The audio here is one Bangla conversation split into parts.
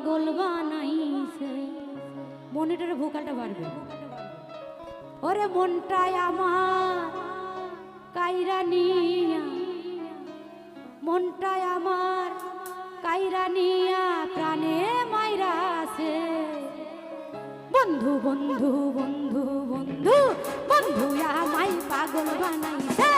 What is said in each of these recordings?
পাগল বানাইছে। মনিটরে ভোকালটা বাড়বে। ওরে মনটাই আমার কাইরা নিয়া মনটাই আমার কাইরা নিয়া প্রাণে মাইরা আছে। বন্ধু বন্ধু বন্ধু বন্ধু বন্ধু, আমায় পাগল বানাইছে।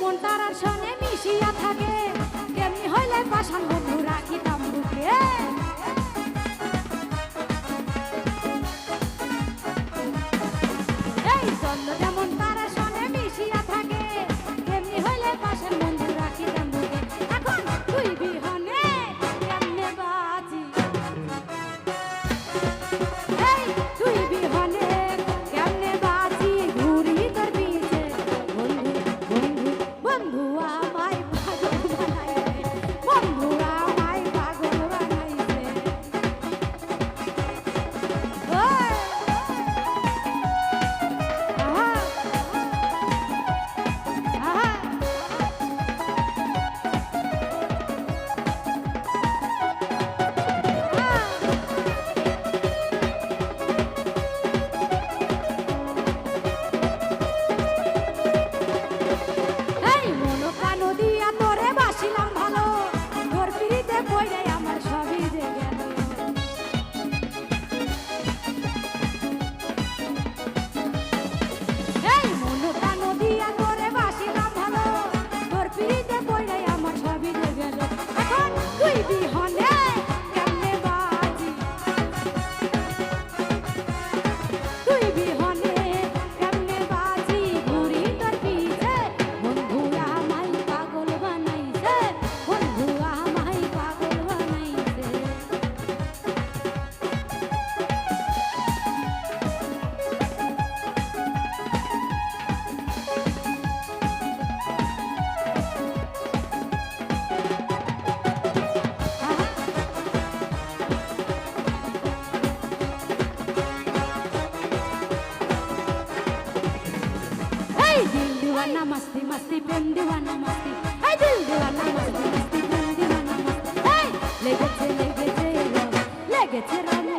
মনটার আর সনে মিশিয়া থাকে the दीवाना मस्ती मस्ती प्रेम दीवाना मस्ती हाय दिल दीवाना मस्ती मस्ती प्रेम दीवाना मस्ती हाय लेगे छे लेगे छे राम लेगे छे राम